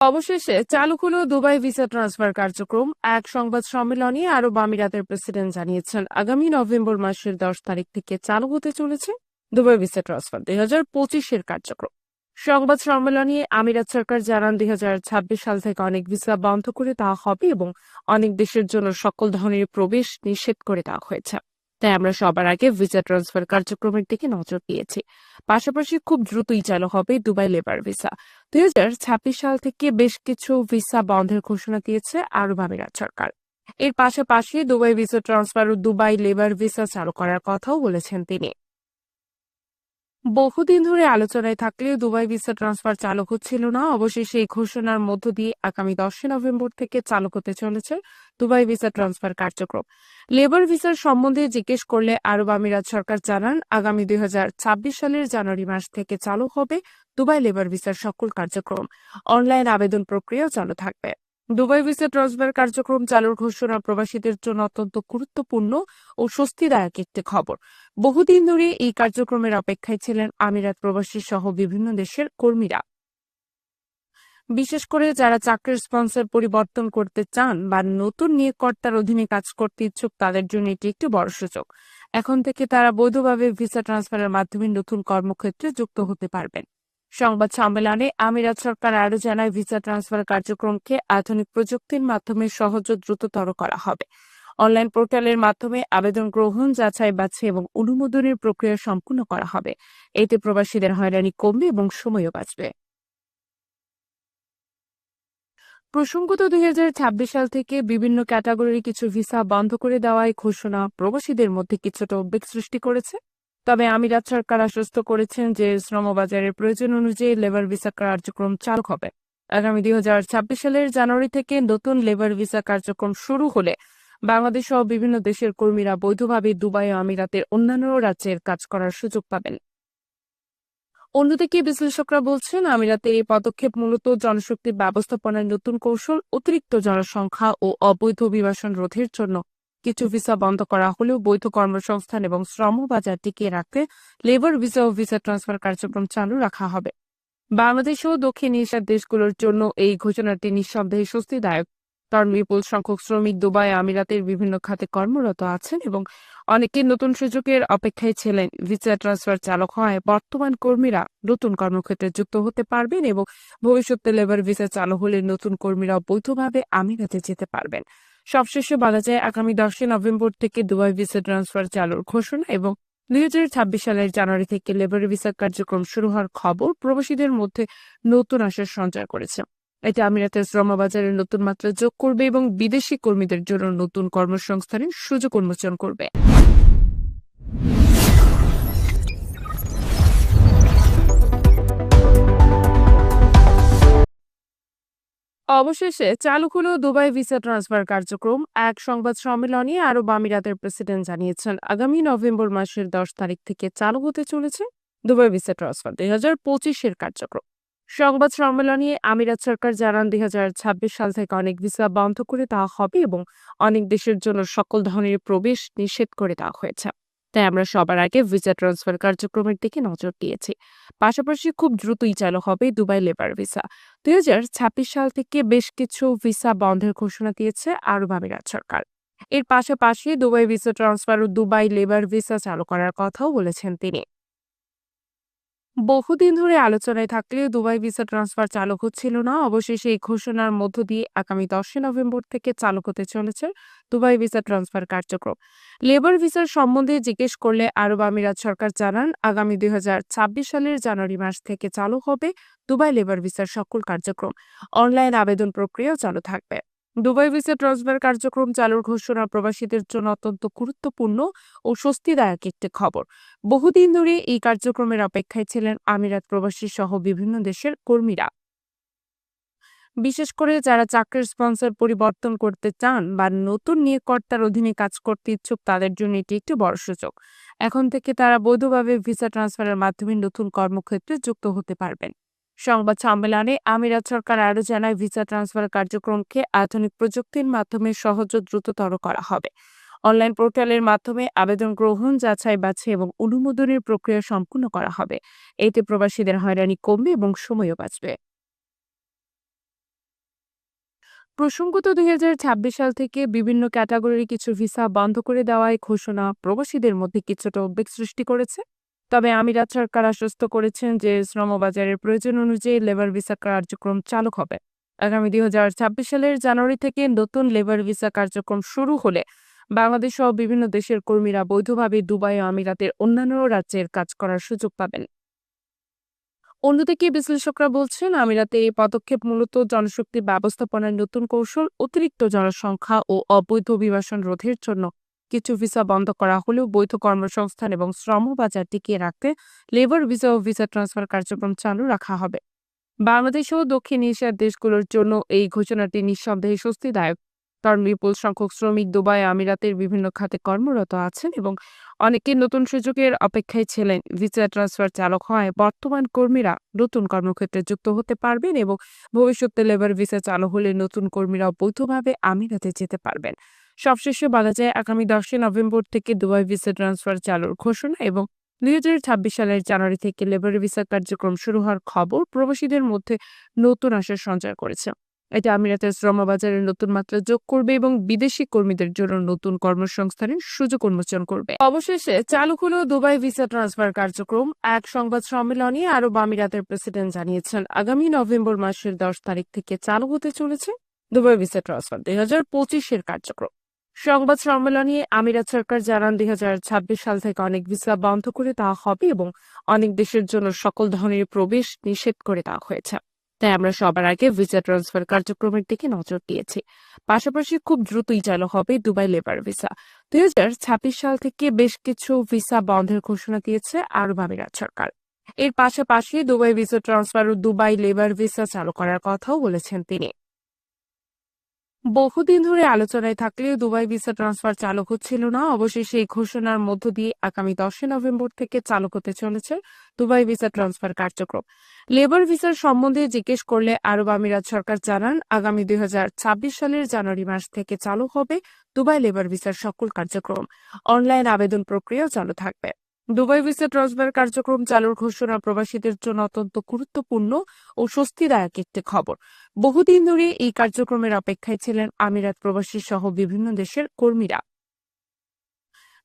অবশেষে চালু হলো দুবাই ভিসা ট্রান্সফার কার্যক্রম। এক সংবাদ সম্মেলনে আরব আমিরাতের প্রেসিডেন্ট জানিয়েছেন, আগামী নভেম্বর মাসের দশ তারিখ থেকে চালু হতে চলেছে দুবাই ভিসা ট্রান্সফার দুই হাজার পঁচিশের কার্যক্রম। সংবাদ সম্মেলনে আমিরাত সরকার জানান, দুই হাজার ছাব্বিশ সাল থেকে অনেক ভিসা বন্ধ করে দেওয়া হবে এবং অনেক দেশের জন্য সকল ধরনের প্রবেশ নিষেধ করে দেওয়া হয়েছে। তাই আমরা সবার আগে ভিসা ট্রান্সফার কার্যক্রমের দিকে নজর দিয়েছি। পাশাপাশি খুব দ্রুতই চালু হবে দুবাই লেবার ভিসা। দুই হাজার ছাব্বিশ সাল থেকে বেশ কিছু ভিসা বন্ধের ঘোষণা দিয়েছে আরব আমিরাত সরকার। এর পাশাপাশি দুবাই ভিসা ট্রান্সফার ও দুবাই লেবার ভিসা চালু করার কথাও বলেছেন তিনি। বহুদিন ধরে আলোচনায় থাকলেও দুবাই ভিসা ট্রান্সফার চালু হচ্ছিল না। অবশেষে এই ঘোষণার মধ্য দিয়ে আগামী দশই নভেম্বর থেকে চালু হতে চলেছে দুবাই ভিসা ট্রান্সফার কার্যক্রম। লেবার ভিসার সম্বন্ধে জিজ্ঞেস করলে আরব আমিরাত সরকার জানান, আগামী দুই হাজার ছাব্বিশ সালের জানুয়ারি মাস থেকে চালু হবে দুবাই লেবার ভিসার সকল কার্যক্রম। অনলাইন আবেদন প্রক্রিয়াও চালু থাকবে। দুবাই ভিসা ট্রান্সফার কার্যক্রম চালুর ঘোষণা প্রবাসীদের জন্য অত্যন্ত গুরুত্বপূর্ণ ও স্বস্তিদায়ক একটি খবর। বহুদিন ধরে এই কার্যক্রমের অপেক্ষায় ছিলেন আমিরাত প্রবাসী সহ বিভিন্ন দেশের কর্মীরা। বিশেষ করে যারা চাকরির স্পন্সর পরিবর্তন করতে চান বা নতুন নিয়োগকর্তার অধীনে কাজ করতে ইচ্ছুক, তাদের জন্য এটি একটি বড় সুযোগ। এখন থেকে তারা বৈধভাবে ভিসা ট্রান্সফারের মাধ্যমে নতুন কর্মক্ষেত্রে যুক্ত হতে পারবেন। সংবাদ সম্মেলনে আমিরাত সরকার আরও জানায়, ভিসা ট্রান্সফার কার্যক্রমকে আধুনিক প্রযুক্তির মাধ্যমে সহজ ও দ্রুততর করা হবে। অনলাইন পোর্টালের মাধ্যমে আবেদন গ্রহণ, যাচাই, বাছাই এবং অনুমোদনের প্রক্রিয়া সম্পূর্ণ করা হবে। এতে প্রবাসীদের হয়রানি কমবে এবং সময়ও বাঁচবে। প্রসঙ্গত দুই হাজার ছাব্বিশ সাল থেকে বিভিন্ন ক্যাটাগরির কিছু ভিসা বন্ধ করে দেওয়ায় ঘোষণা প্রবাসীদের মধ্যে কিছুটা উদ্বেগ সৃষ্টি করেছে। তবে আমিরাত সরকার আশ্বস্ত করেছেন যে শ্রমবাজারের প্রয়োজন অনুযায়ী লেবার ভিসা কার্যক্রম চালু হবে। আগামী দুই হাজার ছাব্বিশ সালের জানুয়ারি থেকে নতুন লেবার ভিসা কার্যক্রম শুরু হলে বাংলাদেশ সহ বিভিন্ন দেশের কর্মীরা বৈধভাবে দুবাই ও আমিরাতের অন্যান্য রাজ্যের কাজ করার সুযোগ পাবেন। অন্যদিকে বিশ্লেষকরা বলছেন আমিরাতের এই পদক্ষেপ মূলত জনশক্তি ব্যবস্থাপনার নতুন কৌশল, অতিরিক্ত জনসংখ্যা ও অবৈধ অভিবাসন রোধের জন্য কিছু ভিসা বন্ধ করা হলেও বৈধ কর্মসংস্থান এবং শ্রম বাজার টিকিয়ে রাখতে লেবার ভিসা ও ভিসা ট্রান্সফার কার্যক্রম চালু রাখা হবে। বাংলাদেশ ও দক্ষিণ এশিয়ার দেশগুলোর জন্য এই ঘোষণাটি নিঃসন্দেহে স্বস্তিদায়ক। কারণ বিপুল সংখ্যক শ্রমিক দুবাই, আমিরাতের বিভিন্ন খাতে কর্মরত আছেন এবং অনেকে নতুন সুযোগের অপেক্ষায় ছিলেন। ভিসা ট্রান্সফার চালক হয় বর্তমান কর্মীরা নতুন কর্মক্ষেত্রে যুক্ত হতে পারবেন এবং ভবিষ্যতে লেবার ভিসা চালু হলে নতুন কর্মীরা বৈধভাবে আমিরাতে যেতে পারবেন। সবশেষে বলা যায়, আগামী দশই নভেম্বর থেকে দুবাই ভিসা ট্রান্সফার চালুর ঘোষণা এবং দুই হাজার ছাব্বিশ সালের জানুয়ারি থেকে লেবার ভিসা কার্যক্রম শুরু হওয়ার খবর প্রবাসীদের মধ্যে নতুন আশার সঞ্চয় করেছে। এতে আমিরাতের শ্রমবাজারে নতুন মাত্রা যোগ করবে এবং বিদেশি কর্মীদের জন্য নতুন কর্মসংস্থানের সুযোগ উন্মোচন করবে। অবশেষে চালু হলো দুবাই ভিসা ট্রান্সফার কার্যক্রম। এক সংবাদ সম্মেলনে আরব আমিরাতের প্রেসিডেন্ট জানিয়েছেন, আগামী নভেম্বর মাসের দশ তারিখ থেকে চালু হতে চলেছে দুবাই ভিসা ট্রান্সফার দুই হাজার পঁচিশের কার্যক্রম। সংবাদ সম্মেলনে আমিরাত সরকার জানান, দুই হাজার ছাব্বিশ সাল থেকে অনেক ভিসা বন্ধ করে দেওয়া হবে এবং অনেক দেশের জন্য সকল ধরনের প্রবেশ নিষেধ করে দেওয়া হয়েছে। তাই আমরা সবার আগে ভিসা ট্রান্সফার কার্যক্রমের দিকে নজর দিয়েছি। পাশাপাশি খুব দ্রুতই চালু হবে দুবাই লেবার ভিসা। দুই হাজার ছাব্বিশ সাল থেকে বেশ কিছু ভিসা বন্ধের ঘোষণা দিয়েছে আরব আমিরাত সরকার। এর পাশাপাশি দুবাই ভিসা ট্রান্সফার ও দুবাই লেবার ভিসা চালু করার কথাও বলেছেন তিনি। বহুদিন ধরে আলোচনায় থাকলেও দুবাই ভিসা ট্রান্সফার চালু হচ্ছিল না। অবশেষে এই ঘোষণার মধ্য দিয়ে আগামী দশই নভেম্বর থেকে চালু হতে চলেছে দুবাই ভিসা ট্রান্সফার কার্যক্রম। লেবার ভিসার সম্বন্ধে জিজ্ঞেস করলে আরব আমিরাত সরকার জানান, আগামী দুই হাজার ছাব্বিশ সালের জানুয়ারি মাস থেকে চালু হবে দুবাই লেবার ভিসার সকল কার্যক্রম। অনলাইন আবেদন প্রক্রিয়াও চালু থাকবে। দুবাই ভিসা ট্রান্সফার কার্যক্রম চালুর ঘোষণা প্রবাসীদের জন্য অত্যন্ত গুরুত্বপূর্ণ ও স্বস্তিদায়ক একটি খবর। বহুদিন ধরে এই কার্যক্রমের অপেক্ষায় ছিলেন আমিরাত প্রবাসী সহ বিভিন্ন দেশের কর্মীরা। বিশেষ করে যারা চাকরির স্পন্সর পরিবর্তন করতে চান বা নতুন নিয়োগকর্তার অধীনে কাজ করতে ইচ্ছুক, তাদের জন্য এটি একটি বড় সুযোগ। এখন থেকে তারা বৈধভাবে ভিসা ট্রান্সফারের মাধ্যমে নতুন কর্মক্ষেত্রে যুক্ত হতে পারবেন। সংবাদ সম্মেলনে আমিরাত সরকার আরও জানায়, ভিসা ট্রান্সফার কার্যক্রমকে আধুনিক প্রযুক্তির মাধ্যমে সহজ ও দ্রুততর করা হবে। অনলাইন পোর্টালের মাধ্যমে আবেদন গ্রহণ, যাচাই, বাছাই এবং অনুমোদনের প্রক্রিয়া সম্পূর্ণ করা হবে। এতে প্রবাসীদের হয়রানি কমবে এবং সময়ও বাঁচবে। প্রসঙ্গত দুই হাজার ছাব্বিশ সাল থেকে বিভিন্ন ক্যাটাগরির কিছু ভিসা বন্ধ করে দেওয়ায় ঘোষণা প্রবাসীদের মধ্যে কিছুটা উদ্বেগ সৃষ্টি করেছে। তবে আমিরাত সরকার আশ্বস্ত করেছেন যে, শ্রমবাজারের প্রয়োজন অনুযায়ী লেবার ভিসা কার্যক্রম চালু হবে। আগামী দুই হাজার ছাব্বিশ সালের জানুয়ারি থেকে নতুন লেবার ভিসা কার্যক্রম শুরু হলে বাংলাদেশ সহ বিভিন্ন দেশের কর্মীরা বৈধভাবে দুবাই ও আমিরাতের অন্যান্য রাজ্যের কাজ করার সুযোগ পাবেন। অন্যদিকে বিশ্লেষকরা বলছেন, আমিরাতে এই পদক্ষেপ মূলত জনশক্তি ব্যবস্থাপনার নতুন কৌশল, অতিরিক্ত জনসংখ্যা ও অবৈধ অভিবাসন রোধের জন্য কিছু ভিসা বন্ধ করা হলেও বৈধ কর্মসংস্থান এবং শ্রম বাজার টিকিয়ে রাখতে লেবার ভিসা ও ভিসা ট্রান্সফার কার্যক্রম চালু রাখা হবে। বাংলাদেশ ও দক্ষিণ এশিয়ার দেশগুলোর জন্য এই ঘোষণাটি নিঃসন্দেহে স্বস্তিদায়ক। কারণ বিপুল সংখ্যক শ্রমিক দুবাই, আমিরাতের বিভিন্ন খাতে কর্মরত আছেন এবং অনেকে নতুন সুযোগের অপেক্ষায় ছিলেন। ভিসা ট্রান্সফার চালক হয় বর্তমান কর্মীরা নতুন কর্মক্ষেত্রে যুক্ত হতে পারবেন এবং ভবিষ্যতে লেবার ভিসা চালু হলে নতুন কর্মীরা বৈধভাবে আমিরাতে যেতে পারবেন। সবশেষে বলা যায় আগামী দশই নভেম্বর থেকে দুবাই ভিসা ট্রান্সফার চালুর ঘোষণা এবং দুই হাজার ছাব্বিশ সালের জানুয়ারি থেকে লেবার ভিসা কার্যক্রম শুরু হওয়ার খবর প্রবাসীদের মধ্যে নতুন আশার সঞ্চয় করেছে। এটা আমিরাতের শ্রমবাজারে নতুন মাত্রা যোগ করবে এবং বিদেশি কর্মীদের জন্য নতুন কর্মসংস্থানের সুযোগ উন্মোচন করবে। অবশেষে চালু হলো দুবাই ভিসা ট্রান্সফার কার্যক্রম। এক সংবাদ সম্মেলনে আরব আমিরাতের প্রেসিডেন্ট জানিয়েছেন, আগামী নভেম্বর মাসের দশ তারিখ থেকে চালু হতে চলেছে দুবাই ভিসা ট্রান্সফার, দুই হাজার পঁচিশের কার্যক্রম। সংবাদ সম্মেলনে আমিরাত সরকার জানান, দুই হাজার ছাব্বিশ সাল থেকে অনেক ভিসা বন্ধ করে দেওয়া হবে এবং অনেক দেশের জন্য সকল ধরনের প্রবেশ নিষেধ করে দেওয়া হয়েছে। তাই আমরা সবার আগে ভিসা ট্রান্সফার কার্যক্রমের দিকে নজর দিয়েছি। পাশাপাশি খুব দ্রুতই চালু হবে দুবাই লেবার ভিসা। দুই হাজার ছাব্বিশ সাল থেকে বেশ কিছু ভিসা বন্ধের ঘোষণা দিয়েছে আরব আমিরাত সরকার। এর পাশাপাশি দুবাই ভিসা ট্রান্সফার ও দুবাই লেবার ভিসা চালু করার কথাও বলেছেন তিনি। বহুদিন ধরে আলোচনায় থাকলেও দুবাই ভিসা ট্রান্সফার চালু হচ্ছিল না। অবশেষে এই ঘোষণার মধ্য দিয়ে আগামী দশই নভেম্বর থেকে চালু হতে চলেছে দুবাই ভিসা ট্রান্সফার কার্যক্রম। লেবার ভিসার সম্বন্ধে জিজ্ঞেস করলে আরব আমিরাত সরকার জানান, আগামী দুই হাজার ছাব্বিশ সালের জানুয়ারি মাস থেকে চালু হবে দুবাই লেবার ভিসার সকল কার্যক্রম। অনলাইন আবেদন প্রক্রিয়াও চালু থাকবে। দুবাই ভিসা ট্রান্সফার কার্যক্রম চালুর ঘোষণা প্রবাসীদের জন্য অত্যন্ত গুরুত্বপূর্ণ ও স্বস্তিদায়ক একটি খবর। বহুদিন ধরে এই কার্যক্রমের অপেক্ষায় ছিলেন আমিরাত প্রবাসী সহ বিভিন্ন দেশের কর্মীরা।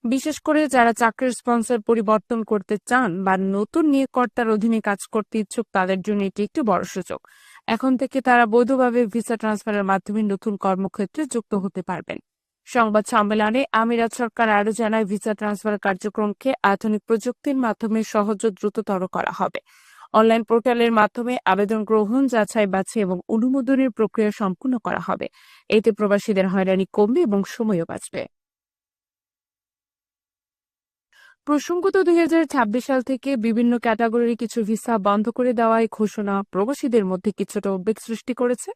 বিশেষ করে যারা চাকরির স্পন্সর পরিবর্তন করতে চান বা নতুন নিয়োগকর্তার অধীনে কাজ করতে ইচ্ছুক, তাদের জন্য এটি একটি বড় সুযোগ। এখন থেকে তারা বৈধভাবে ভিসা ট্রান্সফারের মাধ্যমে নতুন কর্মক্ষেত্রে যুক্ত হতে পারবেন। সংবাদ সম্মেলনে আমিরাত সরকার আরও জানায়, ভিসা ট্রান্সফার কার্যক্রমকে আধুনিক প্রযুক্তির মাধ্যমে সহজ ও দ্রুততর করা হবে। অনলাইন পোর্টালের মাধ্যমে আবেদন গ্রহণ, যাচাই, বাছাই এবং অনুমোদনের প্রক্রিয়া সম্পূর্ণ করা হবে। এতে প্রবাসীদের হয়রানি কমবে এবং সময়ও বাঁচবে। প্রসঙ্গত দুই ছাব্বিশ সাল থেকে বিভিন্ন ক্যাটাগরির কিছু ভিসা বন্ধ করে দেওয়ায় ঘোষণা প্রবাসীদের মধ্যে কিছুটা উদ্বেগ সৃষ্টি করেছে।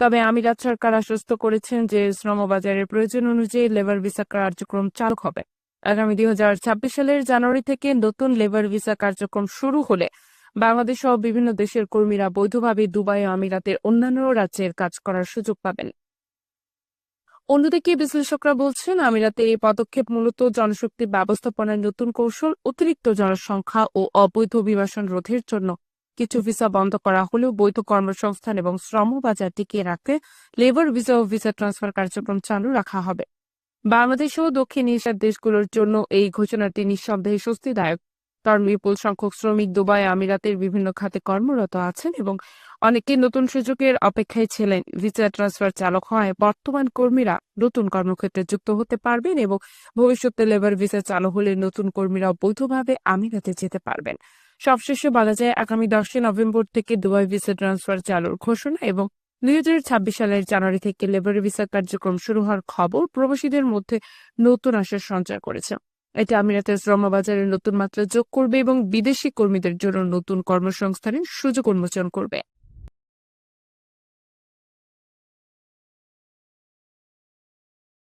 তবে আমিরাত সরকার আশ্বস্ত করেছেন যে শ্রমবাজারের প্রয়োজন অনুযায়ী লেবার ভিসা কার্যক্রম চালু হবে। আগামী দুই হাজার ছাব্বিশ সালের জানুয়ারি থেকে নতুন লেবার ভিসা কার্যক্রম শুরু হলে বাংলাদেশ সহ বিভিন্ন দেশের কর্মীরা বৈধভাবে দুবাই ও আমিরাতের অন্যান্য রাজ্যের কাজ করার সুযোগ পাবেন। অন্যদিকে বিশ্লেষকরা বলছেন, আমিরাতে এই পদক্ষেপ মূলত জনশক্তি ব্যবস্থাপনার নতুন কৌশল, অতিরিক্ত জনসংখ্যা ও অবৈধ অভিবাসন রোধের জন্য কিছু ভিসা বন্ধ করা হলেও বৈধ কর্মসংস্থান এবং শ্রম বাজার টিকিয়ে রাখতে লেবার ভিসা ও ভিসা ট্রান্সফার কার্যক্রম চালু রাখা হবে। বাংলাদেশ ও দক্ষিণ এশিয়ার দেশগুলোর জন্য এই ঘোষণাটি নিঃসন্দেহে স্বস্তিদায়ক। কারণ বিপুল সংখ্যক শ্রমিক দুবাই, আমিরাতের বিভিন্ন খাতে কর্মরত আছেন এবং অনেকে নতুন সুযোগের অপেক্ষায় ছিলেন। ভিসা ট্রান্সফার চালক হয় বর্তমান কর্মীরা নতুন কর্মক্ষেত্রে যুক্ত হতে পারবেন এবং ভবিষ্যতে লেবার ভিসা চালু হলে নতুন কর্মীরা বৈধভাবে আমিরাতে যেতে পারবেন। সবশেষে বলা যায়, আগামী দশই নভেম্বর থেকে দুবাই ভিসা ট্রান্সফার চালুর ঘোষণা এবং দুই হাজার ছাব্বিশ সালের জানুয়ারি থেকে লেবার ভিসা কার্যক্রম শুরু হওয়ার খবর প্রবাসীদের মধ্যে নতুন আশার সঞ্চয় করেছে। এটা আমিরাতের শ্রমবাজারে নতুন মাত্রা যোগ করবে এবং বিদেশি কর্মীদের জন্য নতুন কর্মসংস্থানের সুযোগ উন্মোচন করবে।